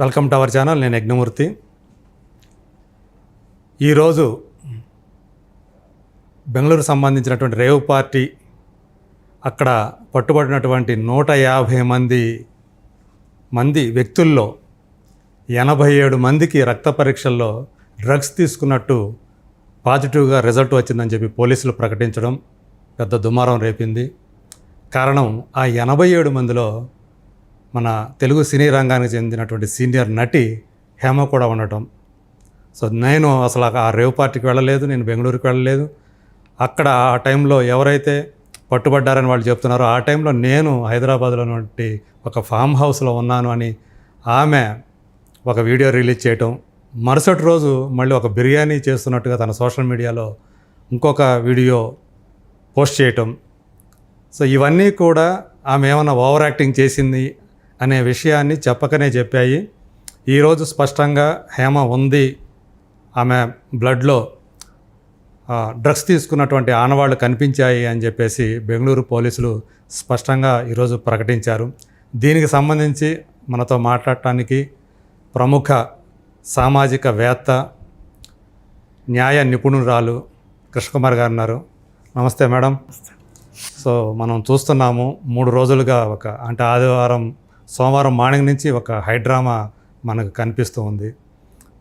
Welcome to our channel నేను యజ్ఞమూర్తి. ఈరోజు బెంగళూరు సంబంధించినటువంటి రేవ్ పార్టీ అక్కడ పట్టుబడినటువంటి నూట యాభై మంది మంది వ్యక్తుల్లో ఎనభై ఏడు మందికి రక్త పరీక్షల్లో డ్రగ్స్ తీసుకున్నట్టు పాజిటివ్గా రిజల్ట్ వచ్చిందని చెప్పి పోలీసులు ప్రకటించడం పెద్ద దుమారం రేపింది. కారణం ఆ ఎనభై ఏడు మందిలో మన తెలుగు సినీ రంగానికి చెందినటువంటి సీనియర్ నటి హేమ కూడా ఉండటం. సో నేను అసలు ఆ రేవ్ పార్టీకి వెళ్ళలేదు నేను బెంగళూరుకి వెళ్ళలేదు. అక్కడ ఆ టైంలో ఎవరైతే పట్టుబడ్డారని వాళ్ళు చెప్తున్నారో ఆ టైంలో నేను హైదరాబాద్లో వంటి ఒక ఫామ్ హౌస్లో ఉన్నాను అని ఆమె ఒక వీడియో రిలీజ్ చేయటం. మరుసటి రోజు మళ్ళీ ఒక బిర్యానీ చేస్తున్నట్టుగా తన సోషల్ మీడియాలో ఇంకొక వీడియో పోస్ట్ చేయటం. సో ఇవన్నీ కూడా ఆమె ఏమైనా ఓవర్ యాక్టింగ్ చేసింది అనే విషయాన్ని చెప్పకనే చెప్పాయి. ఈరోజు స్పష్టంగా హేమ ఉంది. ఆమె బ్లడ్లో డ్రగ్స్ తీసుకున్నటువంటి ఆనవాళ్ళు కనిపించాయి అని చెప్పేసి బెంగళూరు పోలీసులు స్పష్టంగా ఈరోజు ప్రకటించారు. దీనికి సంబంధించి మనతో మాట్లాడటానికి ప్రముఖ సామాజిక వేత్త న్యాయ నిపుణురాలు కృష్ణకుమార్ గారు ఉన్నారు. నమస్తే మేడం. సో మనం చూస్తున్నాము మూడు రోజులుగా ఒక అంటే ఆదివారం సోమవారం మార్నింగ్ నుంచి ఒక హైడ్రామా మనకు కనిపిస్తూ ఉంది.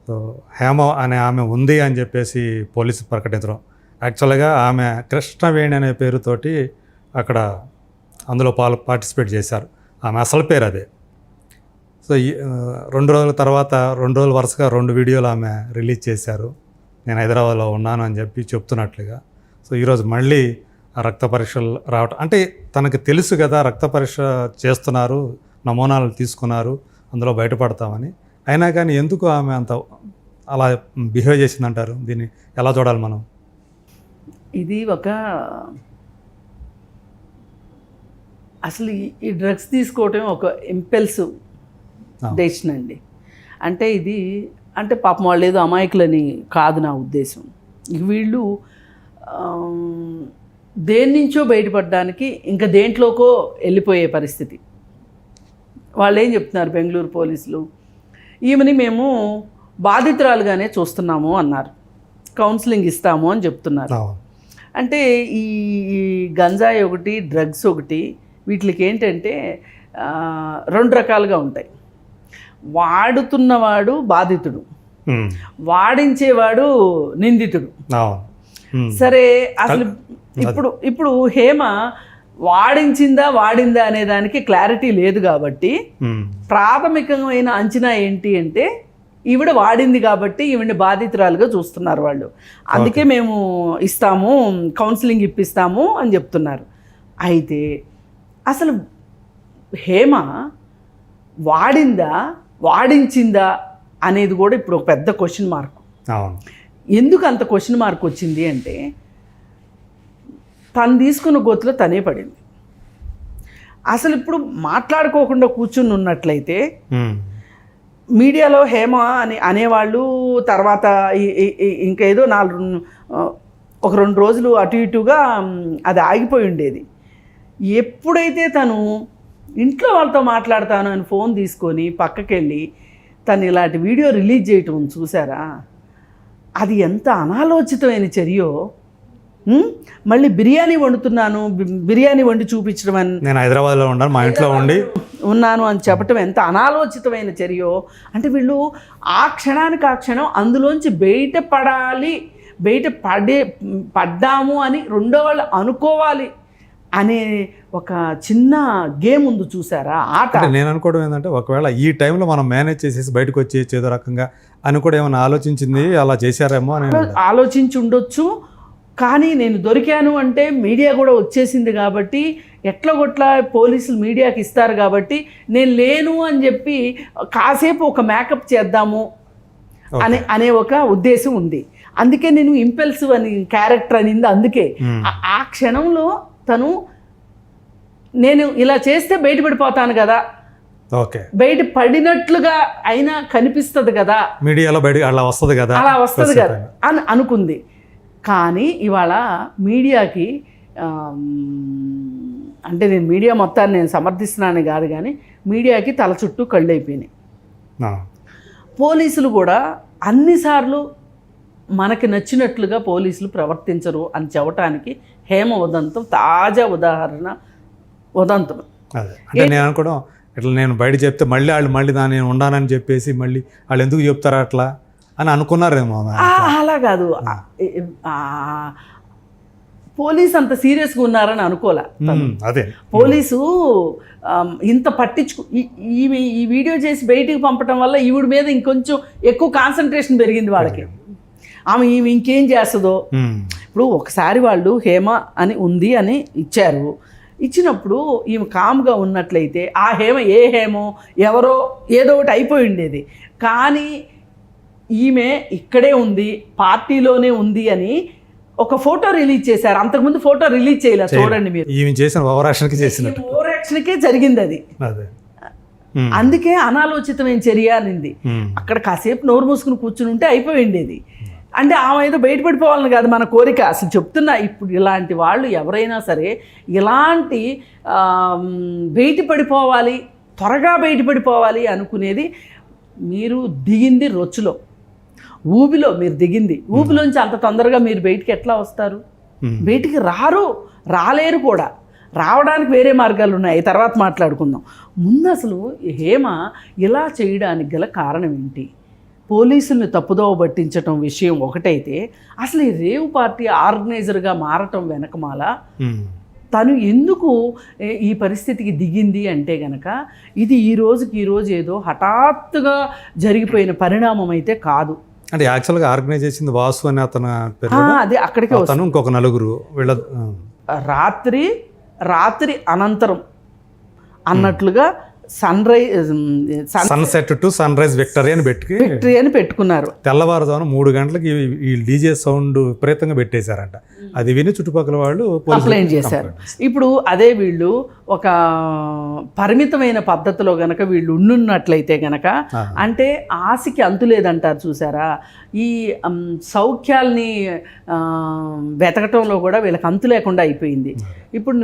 సో హేమ అనే ఆమె ఉంది అని చెప్పేసి పోలీసు ప్రకటించడం. యాక్చువల్గా ఆమె కృష్ణవేణి అనే పేరుతోటి అక్కడ అందులో పాలు పార్టిసిపేట్ చేశారు. ఆమె అసలు పేరు అదే. సో ఈ రెండు రోజుల తర్వాత రెండు రోజులు వరుసగా రెండు వీడియోలు ఆమె రిలీజ్ చేశారు. నేను హైదరాబాద్లో ఉన్నాను అని చెప్పి చెప్తున్నట్లుగా. సో ఈరోజు మళ్ళీ ఆ రక్త పరీక్షలు రావటం అంటే తనకు తెలుసు కదా రక్త పరీక్ష చేస్తున్నారు. నమూనాలు తీసుకున్నారు అందులో బయటపడతామని. అయినా కానీ ఎందుకు ఆమె అంత అలా బిహేవ్ చేసిందంటారు? దీన్ని ఎలా చూడాలి మనం? ఇది ఒక అసలు ఈ- డ్రగ్స్ తీసుకోవటం ఒక ఇంపెల్సివ్ ఆ. డెసిషన్ అండి. అంటే ఇది అంటే పాపం వాళ్ళు ఏదో అమాయకులని కాదు నా ఉద్దేశం. వీళ్ళు దేని నుంచో బయటపడడానికి ఇంకా దేంట్లోకో వెళ్ళిపోయే పరిస్థితి. వాళ్ళు ఏం చెప్తున్నారు బెంగళూరు పోలీసులు? ఈమెని మేము బాధితురాలుగానే చూస్తున్నాము అన్నారు. కౌన్సిలింగ్ ఇస్తాము అని చెప్తున్నారు. అంటే ఈ గంజాయి ఒకటి డ్రగ్స్ ఒకటి వీటికి ఏంటంటే రెండు రకాలుగా ఉంటాయి. వాడుతున్నవాడు బాధితుడు. వాడించేవాడు నిందితుడు. సరే అసలు ఇప్పుడు ఇప్పుడు హేమ వాడించిందా వాడిందా అనే దానికి క్లారిటీ లేదు కాబట్టి. ప్రాథమికమైన అంచనా ఏంటి అంటే ఈవిడ వాడింది కాబట్టి ఈవిడ బాధితురాలుగా చూస్తున్నారు వాళ్ళు. అందుకే మేము ఇస్తాము కౌన్సిలింగ్ ఇప్పిస్తాము అని చెప్తున్నారు. అయితే అసలు హేమ వాడిందా వాడించిందా అనేది కూడా ఇప్పుడు ఒక పెద్ద క్వశ్చన్ మార్క్ ఎందుకు అంత క్వశ్చన్ మార్క్ వచ్చింది అంటే తను తీసుకున్న గోతులో తనే పడింది అసలు ఇప్పుడు మాట్లాడుకోకుండా కూర్చుని ఉన్నట్లయితే. మీడియాలో హేమ అని అనేవాళ్ళు తర్వాత ఈ- ఈ- ఈ- ఇంకా ఏదో నాలుగు ఒక రెండు రోజులు అటు ఇటుగా అది ఆగిపోయి ఉండేది ఎప్పుడైతే తను ఇంట్లో వాళ్ళతో మాట్లాడతాను అని ఫోన్ తీసుకొని పక్కకెళ్ళి తను ఇలాంటి వీడియో రిలీజ్ చేయటం చూసారా అది ఎంత అనాలోచితమైన చర్యో? మళ్ళీ బిర్యానీ వండుతున్నాను బిర్యానీ వండి చూపించడం అని నేను హైదరాబాద్లో ఉన్నాను మా ఇంట్లో ఉండి. ఉన్నాను అని చెప్పటం ఎంత అనాలోచితమైన చర్యో. అంటే వీళ్ళు ఆ క్షణానికి ఆ క్షణం అందులోంచి బయటపడాలి బయట పడే పడ్డాము అని రెండో వాళ్ళు అనుకోవాలి అనే ఒక చిన్న గేమ్ ఉంది చూసారా? ఆట. నేను అనుకోవడం ఏంటంటే ఒకవేళ ఈ టైంలో మనం మేనేజ్ చేసేసి బయటకు వచ్చి ఏదో రకంగా అని కూడా ఏమైనా ఆలోచించింది అలా చేశారేమో అని ఆలోచించి ఉండొచ్చు. కానీ నేను దొరికాను అంటే మీడియా కూడా వచ్చేసింది కాబట్టి ఎట్లా కొట్లా పోలీసులు మీడియాకి ఇస్తారు కాబట్టి నేను లేను అని చెప్పి కాసేపు ఒక మేకప్ చేద్దాము అనే అనే ఒక ఉద్దేశం ఉంది. అందుకే నేను ఇంపెల్సివ్ అని క్యారెక్టర్ అనింది. అందుకే. ఆ- క్షణంలో తను నేను ఇలా చేస్తే బయటపడిపోతాను కదా. ఓకే. బయట పడినట్లుగా అయినా కనిపిస్తుంది కదా. మీడియాలో బయట అలా వస్తుంది కదా. అలా వస్తుంది కదా. అని అనుకుంది. కానీ ఇవాళ మీడియాకి అంటే నేను మీడియా మొత్తాన్ని నేను సమర్థిస్తున్నాను కాదు కానీ మీడియాకి తల చుట్టూ కళ్ళు అయిపోయినాయి పోలీసులు కూడా అన్నిసార్లు మనకి నచ్చినట్లుగా పోలీసులు ప్రవర్తించరు అని చెప్పటానికి హేమ ఉదంతం తాజా ఉదాహరణ ఉదంతం. అదే. అంటే నేను అనుకోవడం ఇట్లా నేను బయట చెప్తే మళ్ళీ వాళ్ళు మళ్ళీ దాన్ని నేను ఉండానని చెప్పేసి మళ్ళీ వాళ్ళు ఎందుకు చెప్తారా అట్లా? అని అనుకున్నారేమో అలా కాదు. పోలీస్ అంత సీరియస్గా ఉన్నారని అనుకోలే అదే. పోలీసు ఇంత పట్టించుకు ఈ- ఈమె ఈ వీడియో చేసి బయటికి పంపటం వల్ల ఈవిడ మీద ఇంకొంచెం ఎక్కువ కాన్సన్ట్రేషన్ పెరిగింది వాళ్ళకి. ఆమె ఈమె ఇంకేం చేస్తుందో. ఇప్పుడు ఒకసారి వాళ్ళు హేమ అని ఉంది అని ఇచ్చారు. ఇచ్చినప్పుడు ఈమె కామ్గా ఉన్నట్లయితే ఆ హేమ ఏ హేమో ఎవరో ఏదో ఒకటి అయిపోయి ఉండేది. కానీ ఈమె ఇక్కడే ఉంది పార్టీలోనే ఉంది అని ఒక ఫోటో రిలీజ్ చేశారు. అంతకుముందు ఫోటో రిలీజ్ చేయలేదు. చూడండి మీరు. ఈమె చేసిన ఓవరాక్షన్కి చేసినట్టు. ఓవర్ యాక్షన్కే జరిగింది అది. అదే. అందుకే అనాలోచితమైన చర్య అనింది. అక్కడ కాసేపు నోరు మూసుకుని కూర్చుని ఉంటే అయిపోయిండేది అంటే ఆమె ఏదో బయటపడిపోవాలని కాదు మన కోరిక. అసలు చెప్తున్నా ఇప్పుడు ఇలాంటి వాళ్ళు ఎవరైనా సరే ఇలాంటి బయటపడిపోవాలి త్వరగా బయటపడిపోవాలి అనుకునేది మీరు దిగింది రొచ్చులో. ఊబిలో మీరు దిగింది. ఊబిలోంచి అంత తొందరగా మీరు బయటికి ఎట్లా వస్తారు? బయటికి రారు రాలేరు కూడా. రావడానికి వేరే మార్గాలు ఉన్నాయి. తర్వాత మాట్లాడుకుందాం. ముందు అసలు హేమ ఇలా చేయడానికి గల కారణం ఏంటి? పోలీసుల్ని తప్పుదోవ పట్టించటం విషయం ఒకటైతే అసలు ఈ రేవ్ పార్టీ ఆర్గనైజర్గా మారటం వెనకమాల తను ఎందుకు ఈ పరిస్థితికి దిగింది అంటే గనక ఇది ఈ రోజుకి ఈ రోజు ఏదో హఠాత్తుగా జరిగిపోయిన పరిణామం అయితే కాదు. అంటే యాక్చువల్గా ఆర్గనైజ్ చేసింది వాసు అని అతను అదే అక్కడికే వస్తుంది. అతను ఇంకొక నలుగురు వీళ్ళ రాత్రి రాత్రి అనంతరం అన్నట్లుగా sunrise sun sunset to sunrise victory అని పెట్టి విక్టరీ అని పెట్టుకున్నారు. తెల్లవారుజామున మూడు గంటలకి ఈ- డీజే సౌండ్ విపరీతంగా పెట్టేశారంట. అది విని చుట్టుపక్కల వాళ్ళు కంప్లైంట్ చేశారు. ఇప్పుడు అదే వీళ్ళు ఒక పరిమితమైన పద్ధతిలో గనక వీళ్ళు ఉండున్నట్లయితే గనక. అంటే ఆశకి అంతు లేదంటారు చూసారా? ఈ సౌఖ్యాల్ని వెతకటంలో కూడా వీళ్ళకి అంతు లేకుండా అయిపోయింది. ఇప్పుడు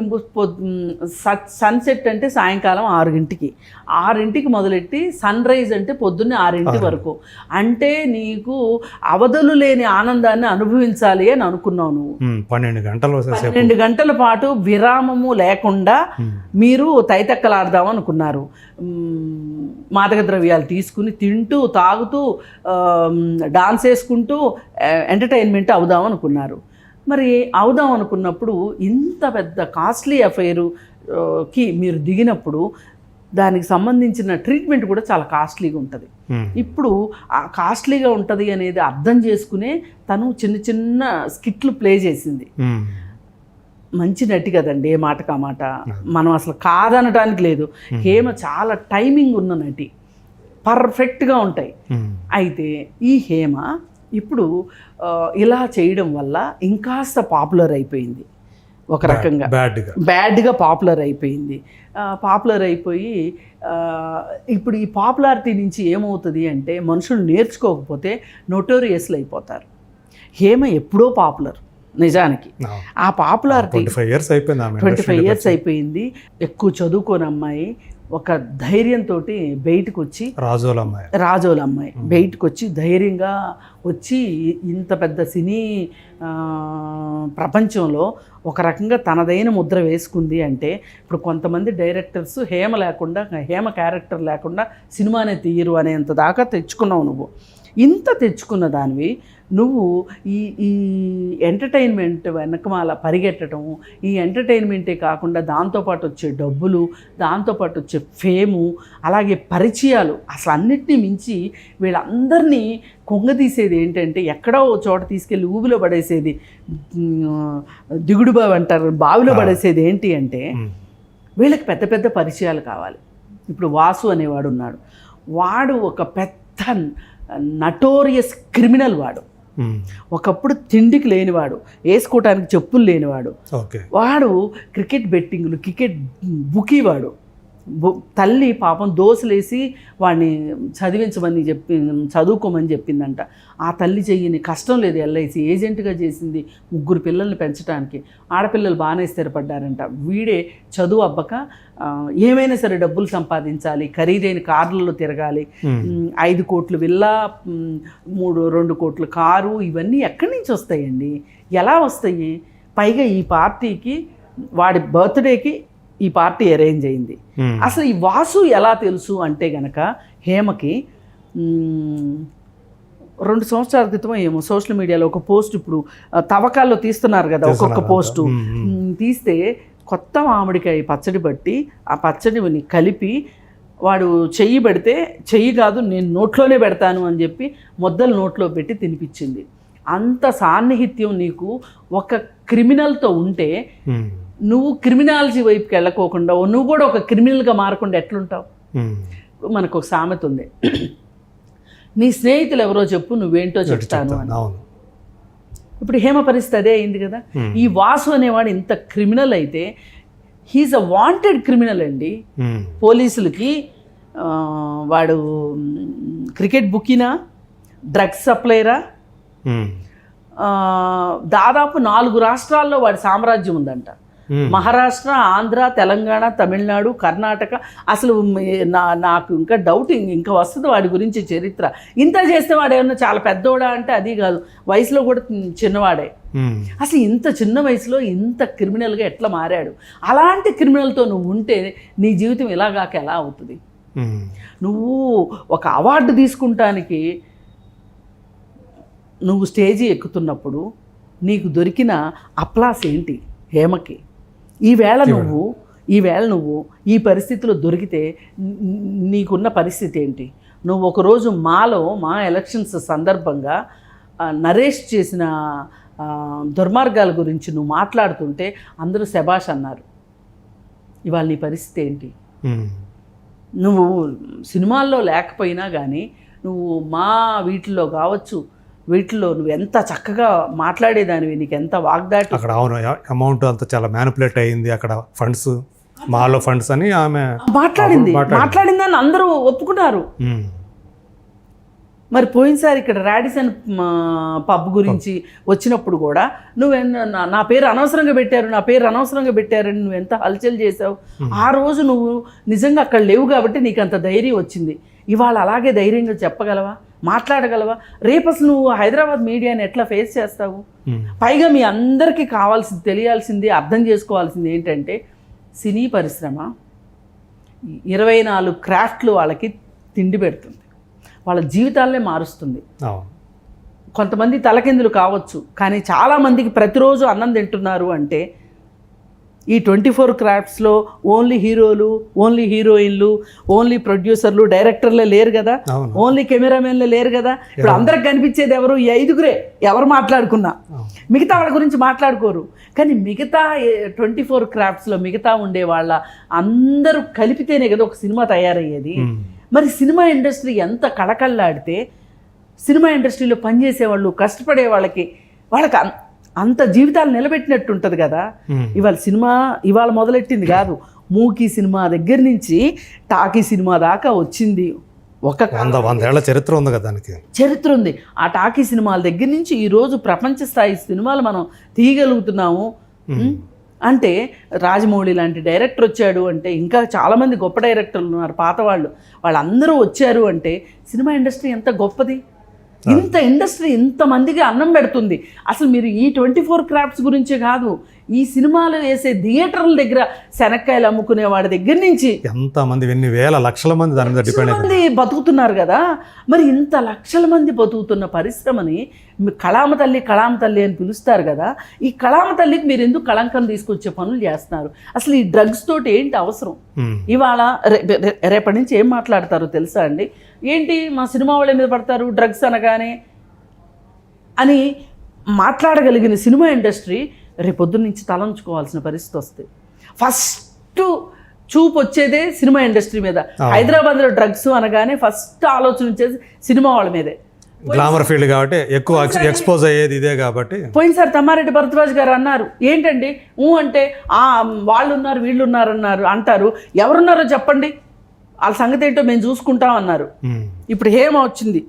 సన్సెట్ అంటే సాయంకాలం ఆరుగింటికి ఆరింటికి మొదలెట్టి సన్ రైజ్ అంటే పొద్దున్నే ఆరింటి వరకు. అంటే నీకు అవధులు లేని ఆనందాన్ని అనుభవించాలి అని అనుకున్నావు నువ్వు. పన్నెండు గంటలు పన్నెండు గంటల పాటు విరామము లేకుండా మీరు తైతక్కలాడదాం అనుకున్నారు. మాదక ద్రవ్యాలు తీసుకుని తింటూ తాగుతూ డాన్స్ వేసుకుంటూ ఎంటర్టైన్మెంట్ అవుదాం అనుకున్నారు. మరి అవుదాం అనుకున్నప్పుడు ఇంత పెద్ద కాస్ట్లీ అఫైరు కి మీరు దిగినప్పుడు దానికి సంబంధించిన ట్రీట్మెంట్ కూడా చాలా కాస్ట్లీగా ఉంటుంది. ఇప్పుడు ఆ కాస్ట్లీగా ఉంటుంది అనేది అర్థం చేసుకునే తను చిన్న చిన్న స్కిట్లు ప్లే చేసింది. మంచి నటి కదండి ఏ మాటకు ఆ మాట. మనం అసలు కాదనడానికి లేదు. హేమ చాలా టైమింగ్ ఉన్న నటి. పర్ఫెక్ట్గా ఉంటాయి. అయితే ఈ హేమ ఇప్పుడు ఇలా చేయడం వల్ల ఇంకాస్త పాపులర్ అయిపోయింది. ఒక రకంగా. బ్యాడ్గా. బ్యాడ్గా పాపులర్ అయిపోయింది. పాపులర్ అయిపోయి ఇప్పుడు ఈ పాపులారిటీ నుంచి ఏమవుతుంది అంటే మనుషులు నేర్చుకోకపోతే నోటోరియస్లు అయిపోతారు. హేమ ఎప్పుడో పాపులర్ నిజానికి. ఆ. పాపులారిటీ ఇయర్స్ అయిపోయింది ట్వంటీ ఫైవ్ ఇయర్స్ అయిపోయింది. ఎక్కువ చదువుకోని అమ్మాయి ఒక ధైర్యంతో బయటకు వచ్చి రాజోల అమ్మాయి. రాజోల అమ్మాయి. బయటకు వచ్చి ధైర్యంగా వచ్చి ఇంత పెద్ద సినీ ప్రపంచంలో ఒక రకంగా తనదైన ముద్ర వేసుకుంది అంటే ఇప్పుడు కొంతమంది డైరెక్టర్స్ హేమ లేకుండా హేమ క్యారెక్టర్ లేకుండా సినిమానే తీయరు అనేంత దాకా తెచ్చుకున్నావు నువ్వు. ఇంత తెచ్చుకున్న దానివి నువ్వు ఈ ఈ ఎంటర్టైన్మెంట్ వెనకమాల పరిగెట్టడం ఈ ఎంటర్టైన్మెంటే కాకుండా దాంతోపాటు వచ్చే డబ్బులు దాంతోపాటు వచ్చే ఫేము అలాగే పరిచయాలు అసలు అన్నిటినీ మించి వీళ్ళందరినీ కొంగదీసేది ఏంటంటే ఎక్కడో చోట తీసుకెళ్ళి ఊబిలో పడేసేది దిగుడు బావి అంటారు బావిలో పడేసేది ఏంటి అంటే వీళ్ళకి పెద్ద పెద్ద పరిచయాలు కావాలి. ఇప్పుడు వాసు అనేవాడు ఉన్నాడు వాడు ఒక పెద్ద నటోరియస్ క్రిమినల్ వాడు. ఒకప్పుడు తిండికి లేనివాడు వేసుకోవటానికి చెప్పులు లేనివాడు. వాడు క్రికెట్ బెట్టింగ్లు క్రికెట్ బుకీ వాడు బు- తల్లి పాపం దోసలేసి వాడిని చదివించమని చెప్పి చదువుకోమని చెప్పిందంట. ఆ తల్లి చెయ్యని కష్టం లేదు ఎల్ఐసి ఏజెంట్గా చేసింది ముగ్గురు పిల్లల్ని పెంచడానికి ఆడపిల్లలు బాగానే స్థిరపడ్డారంట. వీడే చదువు అబ్బక ఏమైనా సరే డబ్బులు సంపాదించాలి ఖరీదైన కార్లలో తిరగాలి ఐదు కోట్లు విల్లా మూడు రెండు కోట్ల కారు ఇవన్నీ ఎక్కడి నుంచి వస్తాయండి? ఎలా వస్తాయి? పైగా ఈ పార్టీకి వాడి బర్త్డేకి ఈ పార్టీ అరేంజ్ అయింది. అసలు ఈ వాసు ఎలా తెలుసు అంటే గనక హేమకి రెండు సంవత్సరాల క్రితం ఏమో సోషల్ మీడియాలో ఒక పోస్ట్ ఇప్పుడు తవ్వకాల్లో తీస్తున్నారు కదా ఒక్కొక్క పోస్టు. తీస్తే కొత్త మామిడికాయ పచ్చడి బట్టి ఆ పచ్చడిని కలిపి వాడు చెయ్యి పెడితే చెయ్యి కాదు నేను నోట్లోనే పెడతాను అని చెప్పి మొద్దలు నోట్లో పెట్టి తినిపించింది. అంత సాన్నిహిత్యం నీకు ఒక క్రిమినల్తో ఉంటే. నువ్వు క్రిమినాలజీ వైపుకి వెళ్ళకోకుండా నువ్వు కూడా ఒక క్రిమినల్గా మారకుండా ఎట్లుంటావు. మనకు ఒక సామెత ఉంది నీ స్నేహితులు ఎవరో చెప్పు నువ్వేంటో చెప్తాను అని ఇప్పుడు హేమ పరిస్థితి అదే అయింది కదా. ఈ వాసు అనేవాడు ఇంత క్రిమినల్ అయితే హీఈస్ అ వాంటెడ్ క్రిమినల్ అండి. పోలీసులకి వాడు క్రికెట్ బుకినా డ్రగ్స్ సప్లైరా దాదాపు నాలుగు రాష్ట్రాల్లో వాడి సామ్రాజ్యం ఉందంట. మహారాష్ట్ర ఆంధ్ర తెలంగాణ తమిళనాడు కర్ణాటక. అసలు నా నాకు ఇంకా డౌట్ ఇంకా వస్తుంది వాడి గురించి చరిత్ర. ఇంత చేస్తే వాడు ఏమన్నా చాలా పెద్దోడా అంటే అది కాదు. వయసులో కూడా చిన్నవాడే. అసలు ఇంత చిన్న వయసులో ఇంత క్రిమినల్గా ఎట్లా మారాడు? అలాంటి క్రిమినల్తో నువ్వు ఉంటే నీ జీవితం ఇలాగాక ఎలా అవుతుంది. నువ్వు ఒక అవార్డు తీసుకుంటానికి నువ్వు స్టేజీ ఎక్కుతున్నప్పుడు నీకు దొరికిన అప్లాస్ ఏంటి? హేమకి. ఈవేళ నువ్వు ఈవేళ నువ్వు ఈ పరిస్థితిలో దొరికితే నీకున్న పరిస్థితి ఏంటి? నువ్వు ఒకరోజు మాలో మా ఎలక్షన్స్ సందర్భంగా నరేష్ చేసిన దుర్మార్గాల గురించి నువ్వు మాట్లాడుతుంటే అందరూ శబాష్ అన్నారు. ఇవాళ నీ పరిస్థితి ఏంటి. నువ్వు సినిమాల్లో లేకపోయినా కానీ నువ్వు మా వీటిల్లో కావచ్చు వీటిల్లో నువ్వు ఎంత చక్కగా మాట్లాడేదానివి నీకు ఎంత వాగ్దాటి అక్కడ అవును అమౌంట్ అంతా చాలా మ్యానిపులేట్ అయింది. అక్కడ ఫండ్స్ మాలో ఫండ్స్ అని ఆమె మాట్లాడింది. మాట్లాడింది. మాట్లాడిందని అందరూ ఒప్పుకున్నారు. మరి పోయినసారి ఇక్కడ రాడిసన్ పబ్ గురించి వచ్చినప్పుడు కూడా నువ్వు నా- నా పేరు అనవసరంగా పెట్టారు నా పేరు అనవసరంగా పెట్టారని నువ్వు ఎంత హల్చల్ చేసావు ఆ రోజు నువ్వు నిజంగా అక్కడ లేవు కాబట్టి నీకు అంత ధైర్యం వచ్చింది. ఇవాళ అలాగే ధైర్యంగా చెప్పగలవా? మాట్లాడగలవా? రేపు అసలు నువ్వు హైదరాబాద్ మీడియాని ఎట్లా ఫేస్ చేస్తావు? మ్మ్. పైగా మీ అందరికీ కావాల్సింది తెలియాల్సింది అర్థం చేసుకోవాల్సింది ఏంటంటే సినీ పరిశ్రమ ఇరవై నాలుగు క్రాఫ్ట్లు వాళ్ళకి తిండి పెడుతుంది. వాళ్ళ జీవితాలనే మారుస్తుంది. కొంతమంది తలకిందులు కావచ్చు కానీ చాలామందికి ప్రతిరోజు అన్నం తింటున్నారు అంటే ఈ ట్వంటీ ఫోర్ క్రాఫ్ట్స్లో ఓన్లీ హీరోలు ఓన్లీ హీరోయిన్లు ఓన్లీ ప్రొడ్యూసర్లు డైరెక్టర్లే లేరు కదా. ఓన్లీ కెమెరామెన్లే లేరు కదా. ఇప్పుడు అందరికి కనిపించేది ఎవరు? ఈ ఐదుగురే. ఎవరు మాట్లాడుకున్నా. మిగతా వాళ్ళ గురించి మాట్లాడుకోరు. కానీ మిగతా ట్వంటీ ఫోర్ క్రాఫ్ట్స్లో మిగతా ఉండే వాళ్ళ అందరూ కలిపితేనే కదా ఒక సినిమా తయారయ్యేది. మరి సినిమా ఇండస్ట్రీ ఎంత కళకళలాడితే సినిమా ఇండస్ట్రీలో పనిచేసే వాళ్ళు కష్టపడే వాళ్ళకి వాళ్ళకి అంత జీవితాలు నిలబెట్టినట్టు ఉంటుంది కదా. ఇవాళ సినిమా ఇవాళ మొదలెట్టింది కాదు. మూకీ సినిమా దగ్గర నుంచి టాకీ సినిమా దాకా వచ్చింది. ఒక వంద వందేళ్ళ చరిత్ర ఉంది కదా దానికి. చరిత్ర ఉంది. ఆ టాకీ సినిమాల దగ్గర నుంచి ఈరోజు ప్రపంచ స్థాయి సినిమాలు మనం తీయగలుగుతున్నాము? అంటే రాజమౌళి లాంటి డైరెక్టర్ వచ్చాడు అంటే ఇంకా చాలామంది గొప్ప డైరెక్టర్లు ఉన్నారు పాత వాళ్ళు. వాళ్ళందరూ వచ్చారు అంటే సినిమా ఇండస్ట్రీ ఎంత గొప్పది? ఇంత ఇండస్ట్రీ ఇంతమందికి అన్నం పెడుతుంది. అసలు మీరు ఈ ట్వంటీ ఫోర్ క్రాఫ్ట్స్ గురించే కాదు. ఈ సినిమాలు వేసే థియేటర్ల దగ్గర శనక్కాయలు అమ్ముకునే వాడి దగ్గర నుంచి ఎంత మంది ఎన్ని వేల లక్షల మంది దాని మీద డిపెండ్ మంది బతుకుతున్నారు కదా. మరి ఇంత లక్షల మంది బతుకుతున్న పరిశ్రమని కళామ తల్లి కళామ తల్లి అని పిలుస్తారు కదా. ఈ కళామ తల్లికి మీరు ఎందుకు కళంకం తీసుకొచ్చే పనులు చేస్తున్నారు? అసలు ఈ డ్రగ్స్ తోటి ఏంటి అవసరం. ఇవాళ రేపటి నుంచి ఏం మాట్లాడతారో తెలుసా అండి? ఏంటి మా సినిమా వాళ్ళ మీద పడతారు డ్రగ్స్ అనగానే అని మాట్లాడగలిగిన సినిమా ఇండస్ట్రీ రేపొద్దున్న నుంచి తలంచుకోవాల్సిన పరిస్థితి వస్తుంది ఫస్ట్ చూపు వచ్చేదే సినిమా ఇండస్ట్రీ మీద. హైదరాబాద్లో డ్రగ్స్ అనగానే ఫస్ట్ ఆలోచన వచ్చేది సినిమా వాళ్ళ మీదే. గ్లామర్ ఫీల్డ్ కాబట్టి ఎక్కువ ఎక్స్పోజ్ అయ్యేది ఇదే కాబట్టి. పోయినసారి తమ్మారెడ్డి భరద్వాజ్ గారు అన్నారు ఏంటండి? ఊ అంటే ఆ వాళ్ళు ఉన్నారు వీళ్ళు ఉన్నారు అన్నారు అంటారు. ఎవరున్నారో చెప్పండి. వాళ్ళ సంగతి ఏంటో మేము చూసుకుంటాం అన్నారు. ఇప్పుడు హేమ వచ్చింది.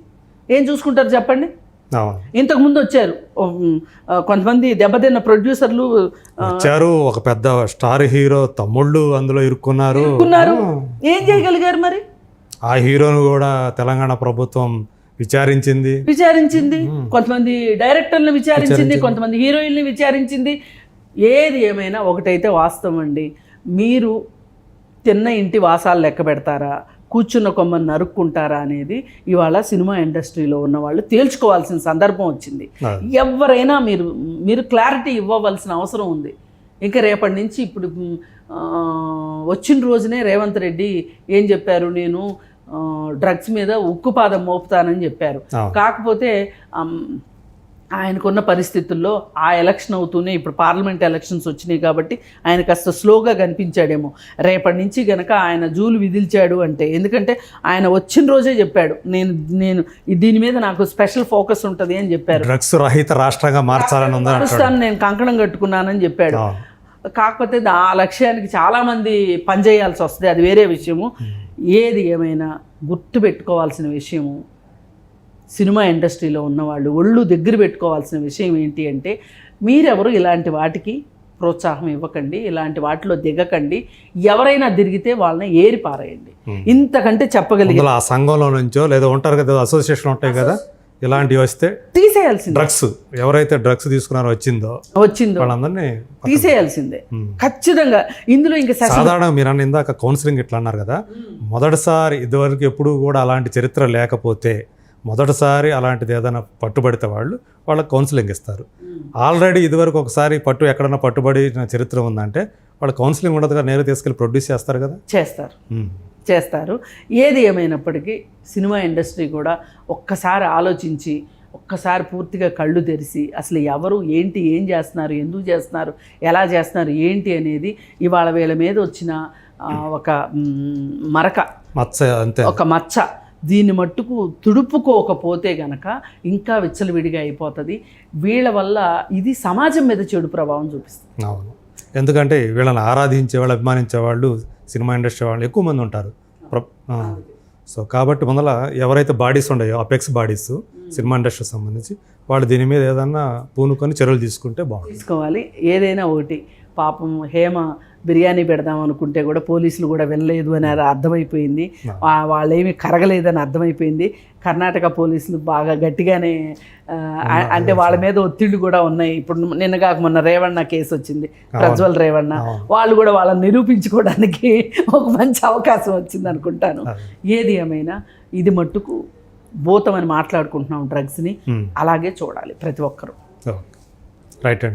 ఏం చూసుకుంటారు చెప్పండి? అవును. ఇంతకు ముందు వచ్చారు. కొంతమంది దెబ్బతిన్న ప్రొడ్యూసర్లు వచ్చారు ఒక పెద్ద స్టార్ హీరో తమ్ముళ్ళు అందులో ఇరుక్కున్నారు. ఏం చేయగలిగారు మరి? ఆ హీరోను కూడా తెలంగాణ ప్రభుత్వం విచారించింది. విచారించింది. కొంతమంది డైరెక్టర్లను విచారించింది. కొంతమంది హీరోయిన్ని విచారించింది. ఏది ఏమైనా ఒకటైతే వాస్తవం అండి. మీరు తిన్న ఇంటి వాసాలు లెక్క పెడతారా? కూర్చున్న కొమ్మని నరుక్కుంటారా అనేది ఇవాళ సినిమా ఇండస్ట్రీలో ఉన్న వాళ్ళు తేల్చుకోవాల్సిన సందర్భం వచ్చింది. ఎవరైనా మీరు మీరు క్లారిటీ ఇవ్వవలసిన అవసరం ఉంది ఇంకా రేపటి నుంచి ఇప్పుడు వచ్చిన రోజునే రేవంత్ రెడ్డి ఏం చెప్పారు నేను డ్రగ్స్ మీద ఉక్కుపాదం మోపుతానని చెప్పారు. కాకపోతే ఆయనకున్న పరిస్థితుల్లో ఆ ఎలక్షన్ అవుతూనే ఇప్పుడు పార్లమెంట్ ఎలక్షన్స్ వచ్చినాయి కాబట్టి ఆయన కాస్త స్లోగా కనిపించాడేమో. రేపటి నుంచి గనక ఆయన జూలు విధిల్చాడు అంటే ఎందుకంటే ఆయన వచ్చిన రోజే చెప్పాడు నేను నేను దీని మీద నాకు స్పెషల్ ఫోకస్ ఉంటుంది అని చెప్పారు. డ్రగ్స్ రహిత రాష్ట్రంగా మార్చాలని ప్రస్తుతాన్ని నేను కంకణం కట్టుకున్నానని చెప్పాడు. కాకపోతే దా- ఆ లక్ష్యానికి చాలామంది పనిచేయాల్సి వస్తుంది అది వేరే విషయము. ఏది ఏమైనా గుర్తు పెట్టుకోవాల్సిన విషయము సినిమా ఇండస్ట్రీలో ఉన్నవాళ్ళు ఒళ్ళు దగ్గర పెట్టుకోవాల్సిన విషయం ఏంటి అంటే మీరెవరు ఇలాంటి వాటికి ప్రోత్సాహం ఇవ్వకండి ఇలాంటి వాటిలో దిగకండి ఎవరైనా తిరిగితే వాళ్ళని ఏరి పారేయండి. ఇంతకంటే చెప్పగలిగే ఆ సంఘంలో నుంచో లేదా ఉంటారు కదా అసోసియేషన్ ఉంటాయి కదా ఇలాంటివి వస్తే తీసేయాల్సిందే. డ్రగ్స్ ఎవరైతే డ్రగ్స్ తీసుకున్నారో వచ్చిందో వచ్చిందో వాళ్ళందరినీ తీసేయాల్సిందే. ఖచ్చితంగా. ఇందులో ఇంకా సెషన్ సాధారణంగా మీరు అన్న ఇందాక కౌన్సిలింగ్ ఇట్లా అన్నారు కదా మొదటిసారి ఇదివరకు ఎప్పుడు కూడా అలాంటి చరిత్ర లేకపోతే మొదటిసారి అలాంటిది ఏదైనా పట్టుబడితే వాళ్ళు వాళ్ళకి కౌన్సిలింగ్ ఇస్తారు. ఆల్రెడీ ఇదివరకు ఒకసారి పట్టు ఎక్కడన్నా పట్టుబడిన చరిత్ర ఉందంటే వాళ్ళు కౌన్సిలింగ్ ఉండదుగా నేరు తీసుకెళ్ళి ప్రొడ్యూస్ చేస్తారు కదా? చేస్తారు. చేస్తారు. ఏది ఏమైనప్పటికీ సినిమా ఇండస్ట్రీ కూడా ఒక్కసారి ఆలోచించి ఒక్కసారి పూర్తిగా కళ్ళు తెరిచి అసలు ఎవరు ఏంటి ఏం చేస్తున్నారు ఎందుకు చేస్తున్నారు ఎలా చేస్తున్నారు ఏంటి అనేది ఇవాళ వీళ్ళ మీద వచ్చిన ఒక మరక. మచ్చ అంతే. ఒక మచ్చ. దీన్ని మట్టుకు తుడుపుకోకపోతే గనక ఇంకా విచ్చలవిడిగా అయిపోతుంది. వీళ్ళ వల్ల ఇది సమాజం మీద చెడు ప్రభావం చూపిస్తుంది. అవును. ఎందుకంటే వీళ్ళని ఆరాధించే వాళ్ళు అభిమానించే వాళ్ళు సినిమా ఇండస్ట్రీ వాళ్ళు ఎక్కువ మంది ఉంటారు. సో కాబట్టి ముందల ఎవరైతే బాడీస్ ఉన్నాయో అపెక్స్ బాడీస్ సినిమా ఇండస్ట్రీకి సంబంధించి వాళ్ళు దీని మీద ఏదన్నా పూనుకొని చర్యలు తీసుకుంటే బాగుంటుంది. తీసుకోవాలి. ఏదైనా ఒకటి పాపం హేమ బిర్యానీ పెడదాం అనుకుంటే కూడా పోలీసులు కూడా వెళ్ళలేదు అని అర్థమైపోయింది. వాళ్ళేమి కరగలేదని అర్థమైపోయింది. కర్ణాటక పోలీసులు బాగా గట్టిగానే అంటే వాళ్ళ మీద ఒత్తిళ్ళు కూడా ఉన్నాయి. ఇప్పుడు నిన్న కాక మొన్న రేవಣ್ణ కేసు వచ్చింది ప్రజ్వల్ రేవಣ್ణ వాళ్ళు కూడా వాళ్ళని నిరూపించుకోవడానికి ఒక మంచి అవకాశం వచ్చింది అనుకుంటాను. ఏది ఏమైనా ఇది మట్టుకు భూతం అని మాట్లాడుకుంటున్నాం డ్రగ్స్ని. అలాగే చూడాలి ప్రతి ఒక్కరూ. రైట్ అండి.